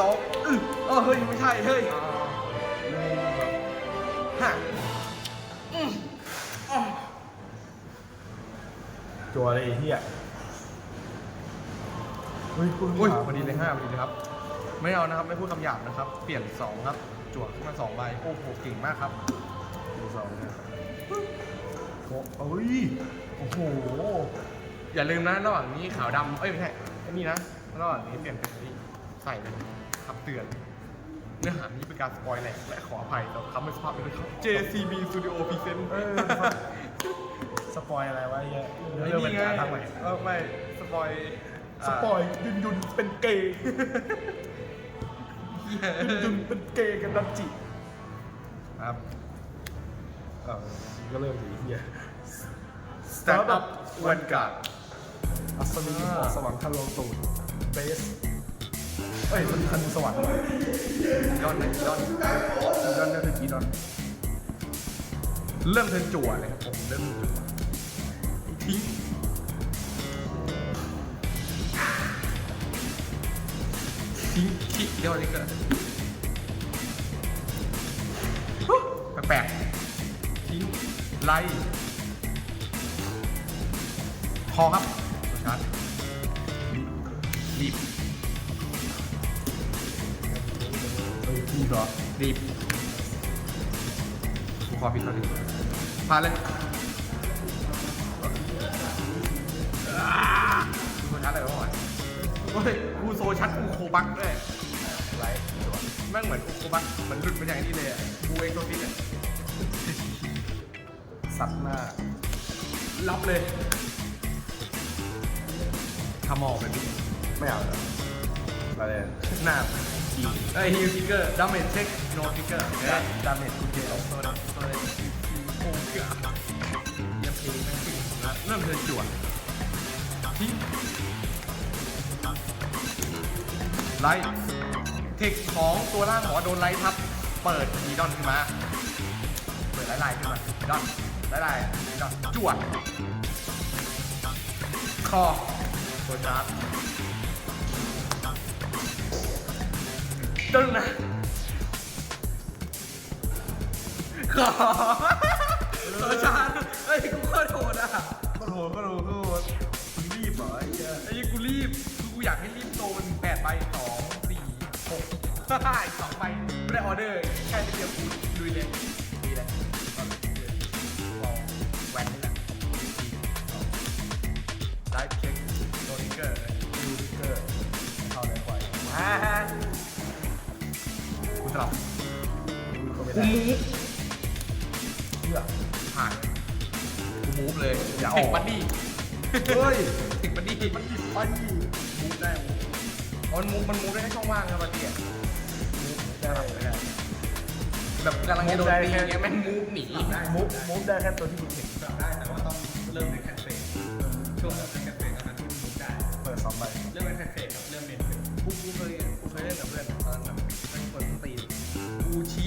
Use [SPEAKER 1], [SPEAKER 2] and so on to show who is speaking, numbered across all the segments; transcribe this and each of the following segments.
[SPEAKER 1] สองอื้อเออเฮ้ยไม่ใช่เฮ้ยฮะ
[SPEAKER 2] จัวเลยไอ้เหี้ยเฮ้ยคุณ
[SPEAKER 1] อุ้ยพอดีเลยห้าพอดีเลยครับ ไม่เอานะครับ ไม่พูดคำหยาบนะครับ เปลี่ยนสองครับ จั่วขึ้นมาสองใบโอ้โหเก่งมากครับ
[SPEAKER 2] ดูสองเนี่ยโอ้เอ้ยโอ้โห
[SPEAKER 1] อย่าลืมนะระหว่างนี้ขาวดำเอ้ยไม่ใช่ไอ้นี่นะระหว่างนี้เปลี่ยนเป็นนี่ใส่เลย ครับเตือน เนื้อหานี้เป็นการสปอยแหลกและขออภัยต่อคำไม่สุภาพด้วยครับ JCB Studio Present
[SPEAKER 2] เออสปอยอะไรวะไอ้เหี้ย
[SPEAKER 1] ไอ้
[SPEAKER 2] เรื่องเป็น
[SPEAKER 1] นี่ไง
[SPEAKER 2] การทำใหม่
[SPEAKER 1] เออไม่สปอย
[SPEAKER 2] สปอยยุนยุนเป็นเกย์
[SPEAKER 1] อ่า
[SPEAKER 2] ยุนยุนเป็นเกย์กันดันจิครับเออก็เริ่มดีเหี้ย
[SPEAKER 1] Stand up วันการ์ด
[SPEAKER 2] อัศวินหมอกสว่างทะลวงตูดเบส เอ้ยมันทันสวรรค์
[SPEAKER 1] ดอนนะดอน
[SPEAKER 2] อีดอนก็คืออีดอน
[SPEAKER 1] เริ่มเทินจั่วเลยครับผมเริ่มจั่วทิ้งทิ้งคิเดียวนี่ก็แปลกๆทิ้งไล่คอครับชาร์จรีบ
[SPEAKER 2] เอ้ยอีเหรอ
[SPEAKER 1] รีบกูขอผิดตัวนึงพาเลยกูชัดอะไรวะวะเฮ้ยกูโซชัดกูโคบักด้วย
[SPEAKER 2] ไร
[SPEAKER 1] แม่งเหมือนกูโคบักเหมือนหลุดมาจากไอ้นี่เลยอะกูเองตัวนี้เนี่ย
[SPEAKER 2] สัตว์หน้า
[SPEAKER 1] รับเลยทำออกไปดิ
[SPEAKER 2] ไม่เอาเลยอะไรเนี่ย
[SPEAKER 1] หน้า ทีเอ้ยฮิลทิกเกอร์ดาเมจเช็คโนทิกเกอร์
[SPEAKER 2] ดาเมจคุณเจล
[SPEAKER 1] โซดับโซดับโอ้เกือบยังเพลงแม่งขึ้นเริ่มเทิร์นจั่วทิ้งไลท์เทคของตัวล่างหอโดนไลท์ทับ เปิดดีดอนขึ้นมา เปิดไลท์ไลท์ขึ้นมาดอนไลท์ไลท์ดอนจั่วคอตัวชาร์จ ดึงนะขอตัวชาร์จเฮ้ยกูโคตรโหดอะ
[SPEAKER 2] ก็โหก็รู้ก็รู้คุณรีบเหรอไอ้เหี้ย
[SPEAKER 1] ไอ้ยี่กูรีบคือกูอยากให้รีบโตมันแปดใบสองสี่หกอีกสองใบไม่ได้ออเดอร์แค่นิดเดียวกูลุยเลยดีเลยก็เลยลองแหวนนี่แหละไลฟ์เช็คโดนิเกอร์
[SPEAKER 2] ดูดิเกอร์เข้าได้ไว
[SPEAKER 1] อ่า กูสลับ
[SPEAKER 2] ดูก็ไม่
[SPEAKER 1] กู
[SPEAKER 2] ได้
[SPEAKER 1] มูฟ
[SPEAKER 2] เชื่อ
[SPEAKER 1] ผ่านกูมูฟเลย
[SPEAKER 2] อย่าออก
[SPEAKER 1] เทคบัดดี้
[SPEAKER 2] เฮ้ย
[SPEAKER 1] เทคบัดดี้
[SPEAKER 2] มันดิไฟ
[SPEAKER 1] มูฟได้อ๋อมันมูฟมันมูฟได้แค่ช่องว่างครับบัดดี้อะ
[SPEAKER 2] ได้
[SPEAKER 1] ไม่ได้ แบบกำลังจะโดนตีอย่างเงี้ยแม่งมูฟหนี
[SPEAKER 2] มูฟมูฟได้แค่ตัวที่มีเทค
[SPEAKER 3] ได้แต่ว่าต้องเริ่มในแคทเฟสช่วงในแคทเฟสเท่านั้นที่มันมุกได้
[SPEAKER 2] เปิดสองใบ
[SPEAKER 3] เริ่มในแคทเฟสกับเริ่มเมนเฟส
[SPEAKER 1] กูกูเคยกูเคยเล่นกับเพื่อนตอนนั้นแบบ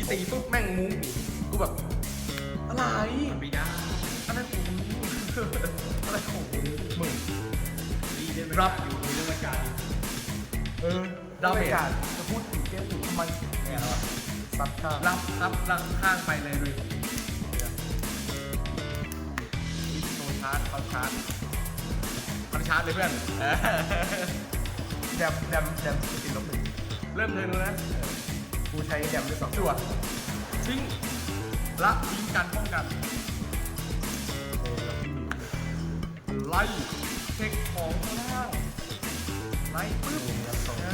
[SPEAKER 1] ตีปุ๊บแม่งมูฟหนีกูแบบอะไร
[SPEAKER 3] มันไม่ได้
[SPEAKER 1] อะไรของมึงอะไรของมึง
[SPEAKER 2] มึง
[SPEAKER 3] ดีเล่น
[SPEAKER 1] รับ
[SPEAKER 3] อยู่ดีเล่นบรรยากาศอยู่
[SPEAKER 2] เออ
[SPEAKER 1] ดาเมจ
[SPEAKER 2] การจะพูดถึงเกมอื่นทำไมเนี่ยเหรอซัดข้าง
[SPEAKER 1] รับรับรับข้างไปเลยเลยโซชาร์จเขาชาร์จเขาชาร์จเลยเพื่อนเออ
[SPEAKER 2] แดมแดมแดมติดลบหนึ่ง
[SPEAKER 1] เริ่มเลยนะ
[SPEAKER 2] กูใช้แดมด้วยสอง
[SPEAKER 1] จั่วทิ้งละทิ้งกันป้องกัน
[SPEAKER 2] เออแล้วพี่มี
[SPEAKER 1] ไล่เทคของข้างล่างไล่ปึ๊บ
[SPEAKER 2] มีครับสอง
[SPEAKER 1] นะ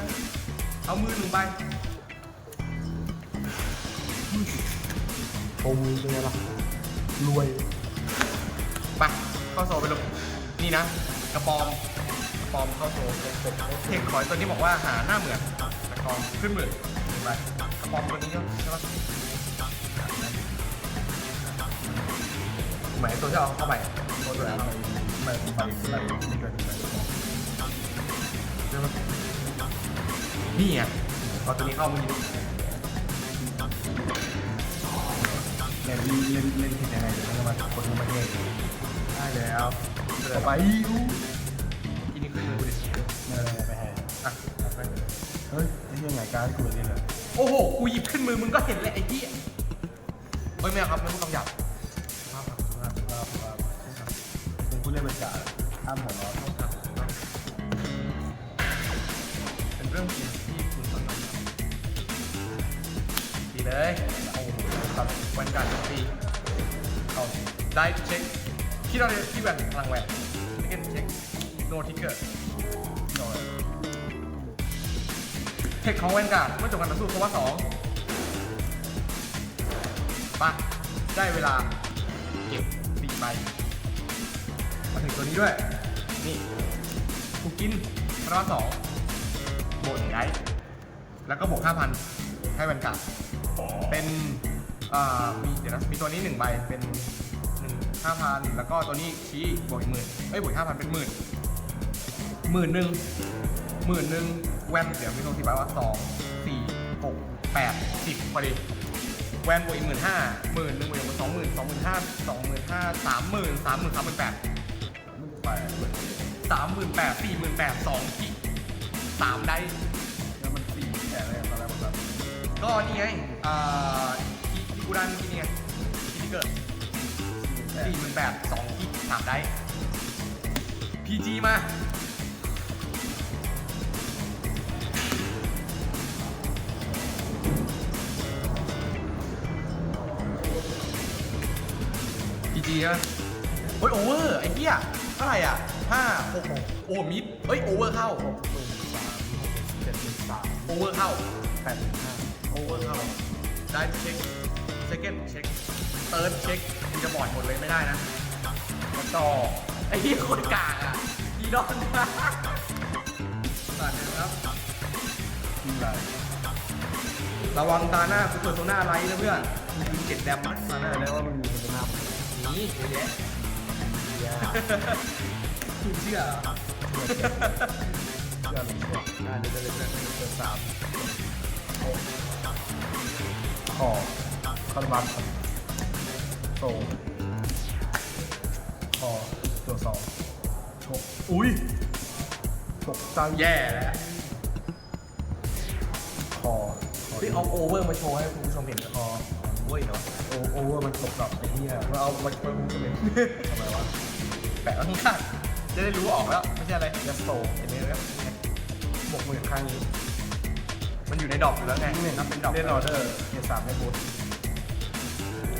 [SPEAKER 1] เอามือหนึ่งใบ
[SPEAKER 2] โชว์มือเป็นไงล่ะรวย
[SPEAKER 1] ไปเข้าโซไปลูกนี่นะ กระปอมกระปอมเข้าโซเทคขอยตัวนี้บอกว่าหาหน้าเหมือนกระปอมขึ้นหมื่นหนึ่งใบกระ ปอมตัวนี้ใช่ไหมหมายตัวที่เอาเข้าไปตัวตัวไหนเอา
[SPEAKER 2] ไม่ไปไปไม่เกินไป
[SPEAKER 1] ใช่ไหมนี่ไงเอตัวนี้เข้าเมื่อกี้
[SPEAKER 2] เล่นเล่นเล่นผิดยังไงเดี๋ยวมันจะมาคนมาแย่ง
[SPEAKER 1] ได้แล้ว
[SPEAKER 2] ต่อไปยู
[SPEAKER 1] ที่นี่ขึ้นมือกูดิ
[SPEAKER 2] เออไปให้
[SPEAKER 1] อะไป
[SPEAKER 2] เฮ้ยนี่ยังไงการดกูแบบนี้เลย
[SPEAKER 1] โอ้โห กูหยิบขึ้นมือมึงก็เห็นแหละไอ้เหี้ยเฮ้ยไม่เอาครับไม่ต้องคำหยาบ
[SPEAKER 2] ภาพภาพภาพภาพเป็นผู้เล่นบรรยากาศห้ามหัวเร้อน
[SPEAKER 1] เป็นเรื่องจริงที่คุณต้องทำดีเลย
[SPEAKER 2] เอาหัว
[SPEAKER 1] ครับวันการตี
[SPEAKER 2] เข้า
[SPEAKER 1] ได้เช็คที่เราเรียนที่แหวนพลังแหวนนี่กันเช็คโนทิกเกอร์ เทคของแวนการ์ดเมื่อจบการต่อสู้เพราะว่าสองปะได้เวลาเก็บสี่ใบมาถึงตัวนี้ด้วย นี่กูกินเพราะว่าสองโบนึ่งไดส์แล้วก็บวกห้าพันให้แวนการ์ดเป็นมีเดี๋ยวนะมีตัวนี้หนึ่งใบเป็นหนึ่งห้าพันแล้วก็ตัวนี้ชี้บวกอีกหมื่นเอ้ยบวกห้าพันเป็นหมื่นหมื่นหนึ่งหมื่นหนึ่ง แว่นเดี๋ยวมีตรงที่บอกว่าสองสี่หกแปดสิบพอดีแว่นบวกอีกหมื่นห้าหมื่นหนึ่งบวกอีกสองหมื่นสองหมื่นห้าสองหมื่นห้าสามหมื่นสามหมื่นสามหมื่นแปด
[SPEAKER 2] ไป
[SPEAKER 1] สามหมื่นแปดสี่หมื่นแปดสองที่สามได้
[SPEAKER 2] แล้วมันสี่แก่เลยตอนแรกมันแบบ
[SPEAKER 1] ก็นี่ไงอ่าที่กูด้เมื่นี่ไงที่เกิด
[SPEAKER 2] สี่แก่
[SPEAKER 1] สี่หมื่นแปดสองที่สามได้พีจีมา จีอะเฮ้ยโอเวอร์ไอ้เหี้ยเท่าไหร่อะห้าหกหกโอ้มิดเฮ้ยโอเวอร์เข้า
[SPEAKER 2] หกหนึ่งสามเจ็ดหนึ่งสาม
[SPEAKER 1] โอเวอร์เข้า
[SPEAKER 2] แปดหนึ่งห้า
[SPEAKER 1] โอเวอร์เข้าได้เช็คเซคันด์เช็คเติร์ดเช็คมึงจะบอดหมดเลยไม่ได้นะกระจอกไอ้เหี้ยโคนกากอะอีดอนตัดเลยนะครับ
[SPEAKER 2] ทีไร
[SPEAKER 1] ระวังตาหน้ากูเปิดตัวหน้าไลท์นะเพื่อนมึงเก็บแดมตาหน้า
[SPEAKER 2] แล้
[SPEAKER 1] ว
[SPEAKER 2] ว่ามัน นี่
[SPEAKER 1] เยอะแยะคุณเชื่อเหรอ
[SPEAKER 2] เยอะเยอะเลยเชื่อ
[SPEAKER 1] อ่าเดี๋ยวจะเลยเพื่อน
[SPEAKER 2] เจอสามหกคอคาร์บัสโตคอตัวสองชกอุ้ยตกใจ
[SPEAKER 1] แย่แล้ว
[SPEAKER 2] คอคอ
[SPEAKER 1] พี่เอาโอเวอร์มาโชว์ให้คุณผู้ชมเห็น
[SPEAKER 2] คอ
[SPEAKER 1] เว้ยเนาะ
[SPEAKER 2] โอโอเวอร์มันตกกับไอ้เหี้ยว่าเอาไว้ไว้คุ้มกันเลยทำไมวะ
[SPEAKER 1] แปะไว้ข้างๆจะได้รู้ว่าออกแล้วไม่ใช่อะไร
[SPEAKER 2] ยัสโต
[SPEAKER 1] เห็นไหมครับ
[SPEAKER 2] บวกมือข้างนี้
[SPEAKER 1] มันอยู่ในดอกอยู่แล้วไงนับเป็นดอก
[SPEAKER 2] เล่นออเดอร์เกียร์สามไม่บูท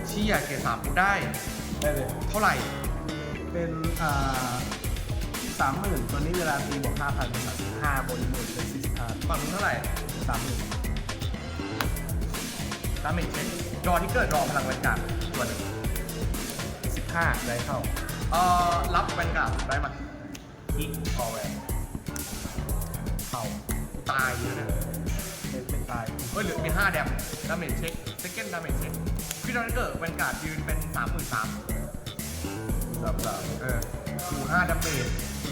[SPEAKER 1] เชี่ยเกรดสามกูได้
[SPEAKER 2] ได้เลย
[SPEAKER 1] เท่าไหร่
[SPEAKER 2] เป็นอ่าสามหมื่นตอนนี้เวลาตีบวกห้าพันเป็นสามสิบห้าบนหมื่นเป็นสี่สิบห้า
[SPEAKER 1] ฝั่งนู้นเท่าไหร่
[SPEAKER 2] สามหมื่น
[SPEAKER 1] ดาเมจเช็ค ดอที่เกิดรอพลังบรรยากาศตัวหนึ่ง
[SPEAKER 2] สิบห้าได้เข้า
[SPEAKER 1] เอ่อรับบรรยากาได้มา
[SPEAKER 2] อีกพอแหวนเข้า
[SPEAKER 1] ตายอยู่นะ
[SPEAKER 2] เป็นเป็นตาย
[SPEAKER 1] เฮ้ยเหลือมี5แดมดาเมจเช็คเซคันด์ดาเมจเช็คพี่ดอนเกิดบรรยากายืนเป็น33,000
[SPEAKER 2] สามสาม
[SPEAKER 1] เออกู5ดาเมจ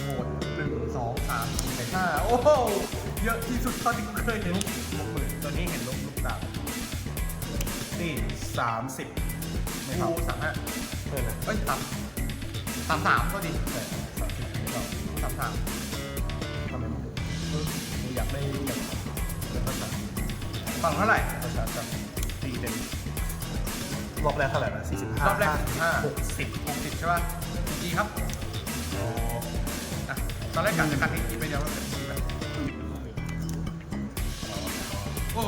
[SPEAKER 1] โหด1 2 3 4 5โอ้โหเยอะที่สุดเท่าที่กูเคยเห็น
[SPEAKER 2] หกหมื่นตอนนี้เห็นลูกลูกดาบ นี่สามสิบไม่เข้า
[SPEAKER 1] กูสามห้า
[SPEAKER 2] เท่านั้น
[SPEAKER 1] เอ้ยสามสามสามก็ดี
[SPEAKER 2] แต่สามสิบไม่เข้า
[SPEAKER 1] สามสาม
[SPEAKER 2] ทำไมมึงเออมึงอยากได้แบบเป็นภาษา
[SPEAKER 1] ฝั่งเท่าไหร่
[SPEAKER 2] ภาษาจังตีเต็มรอบแรกเท่าไหร่นะสี่สิบห้าร
[SPEAKER 1] อบแรกห้า
[SPEAKER 2] หกสิบ
[SPEAKER 1] หกสิบใช่ป่ะดีครับ
[SPEAKER 2] อ๋อ
[SPEAKER 1] อะตอนแรกกะจะคัดอีกทีไปเดียวแล้วเป็นทีแบบโอ้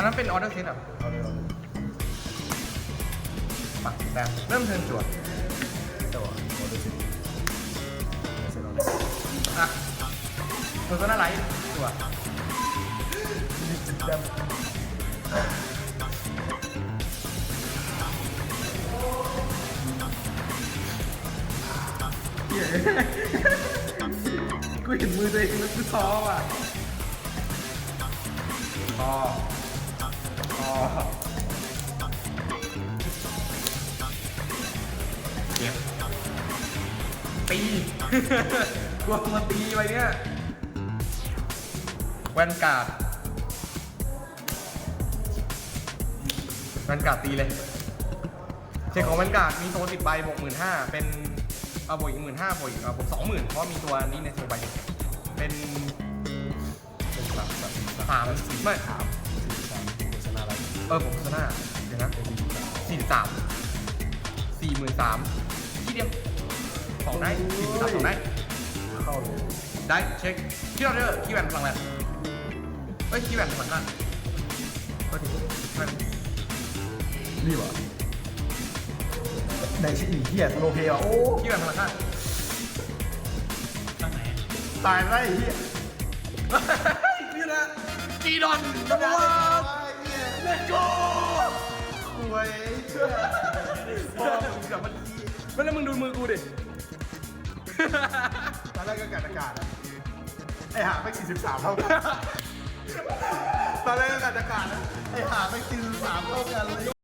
[SPEAKER 1] อันนั้นเป็นออเดอร์เซตอะ
[SPEAKER 2] เอาเลยเอ
[SPEAKER 1] ปักแต้มเริ่มเทิร์นจวด
[SPEAKER 2] แต่ว่าเอเลยสิไม่เสร็จแล้วเลย
[SPEAKER 1] อะตัวตัวน้าไลท์จวด
[SPEAKER 2] จิตแดม
[SPEAKER 1] กูเห็นมือตัวเองแล้วกูท้อว่ะท้อ ตี กลัวมาตีไปเนี่ยแวนการ์ดแวนการ์ดตีเลยเช็คของแวนการ์ดมีโซสิบใบบวกหมื่นห้าเป็นเอาบวกอีกหมื่นห้าบวกอีกเอาบวกสองหมื่นเพราะมีตัวนี้ในโซบายเป็น
[SPEAKER 2] เป็นสามสาม
[SPEAKER 1] ไม่
[SPEAKER 2] สาม
[SPEAKER 1] เออผมโฆษณาเดี๋ยวนะ
[SPEAKER 2] เป็นสี่สาม
[SPEAKER 1] สี่สามสี่หมื่นสามที่เดียวสองได้สี่สามสองได้
[SPEAKER 2] เข้าเลย
[SPEAKER 1] ได้เช็คที่เราเดอร์คีย์แวนพลังแวนเอ้ยคีย์แวนผลนั่นก็ถึงมัน
[SPEAKER 2] นี่วะในชิ้นอีกเหี้ยสโลเพย์อะโอ้
[SPEAKER 1] คีย์แวนพลังนั่น
[SPEAKER 3] ข้างไหน
[SPEAKER 2] ตายแล้วไอ้เหี้ย
[SPEAKER 1] นี่นะจีดอนนะวะเลตโก้
[SPEAKER 2] คุยเชื่อ
[SPEAKER 1] พอมึงกับมาดีไม่แล้วมึงดูมือกูดิ
[SPEAKER 2] ตอนแรกก็กัดอากาศอะไอ้ห่าไม่กิน13เท่ากันตอนแรกก็กัดอากาศนะไอ้ห่าไม่43เท่ากันเลย